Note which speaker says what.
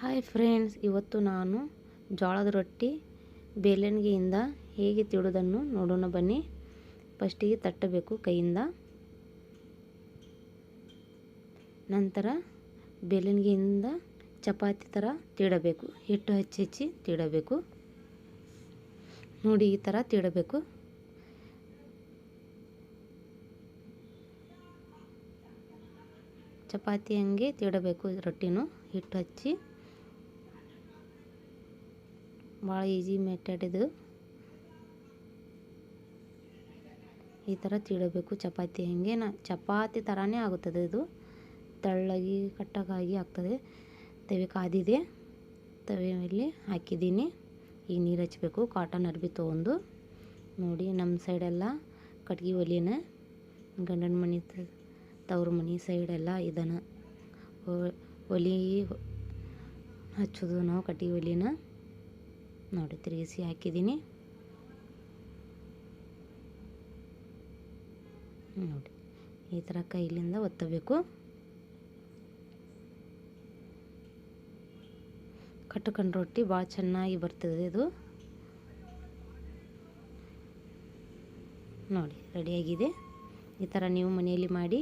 Speaker 1: Hi friends ಇವತ್ತು ನಾನು ಜೋಳದ ರೊಟ್ಟಿ ಬೇಲನ್ಗೆಯಿಂದ ಹೇಗೆ ತಿಳೋದನ್ನು ನೋಡೋಣ ಬನ್ನಿ. ಫಸ್ಟಿಗೆ ತಟ್ಟಬೇಕು ಕೈಯಿಂದ. ನಂತರ ಬೇಲನ್ಗೆಯಿಂದ ಚಪಾತಿ ಥರ ತೀಡಬೇಕು. ಹಿಟ್ಟು ಹಚ್ಚಿ ಹಚ್ಚಿ ತೀಡಬೇಕು. ನೋಡಿ ಈ ಥರ ತೀಡಬೇಕು. ಚಪಾತಿ ಹಂಗೆ ತೀಡಬೇಕು ರೊಟ್ಟಿನೂ. ಹಿಟ್ಟು ಹಚ್ಚಿ. ಭಾಳ ಈಸಿ ಮೆಥಡ್ ಇದು. ಈ ಥರ ತಿಳಬೇಕು ಚಪಾತಿ ಹಾಗೆ. ನಾ ಚಪಾತಿ ಥರನೇ ಆಗುತ್ತದೆ ಇದು. ತೆಳ್ಳಗೆ, ಕಟ್ಟಗಾಗಿ ಆಗ್ತದೆ. ತವೆ ಕಾದಿದೆ. ತವೆ ಮೇಲೆ ಹಾಕಿದ್ದೀನಿ. ಈಗ ನೀರು ಹಚ್ಚಬೇಕು ಕಾಟನ್ ಅರ್ಬಿ ತೊಗೊಂಡು. ನೋಡಿ ನಮ್ಮ ಸೈಡೆಲ್ಲ ಕಟ್ಗೆ ಒಲಿನ, ಗಂಡನ ಮನೆ ತವ್ರ ಮನೆ ಸೈಡೆಲ್ಲ ಇದನ್ನು ಒಲಿ ಹಚ್ಚೋದು ನಾವು ಕಟ್ಗೆ ಒಲಿನ. ನೋಡಿ, ತಿರುಗಿಸಿ ಹಾಕಿದ್ದೀನಿ. ನೋಡಿ, ಈ ಥರ ಕೈಲಿಂದ ಒತ್ತಬೇಕು. ಕಟ್ಟುಕೊಂಡು ರೊಟ್ಟಿ ಭಾಳ ಚೆನ್ನಾಗಿ ಬರ್ತದೆ ಇದು. ನೋಡಿ ರೆಡಿಯಾಗಿದೆ ಈ ಥರ ನೀವು ಮನೆಯಲ್ಲಿ ಮಾಡಿ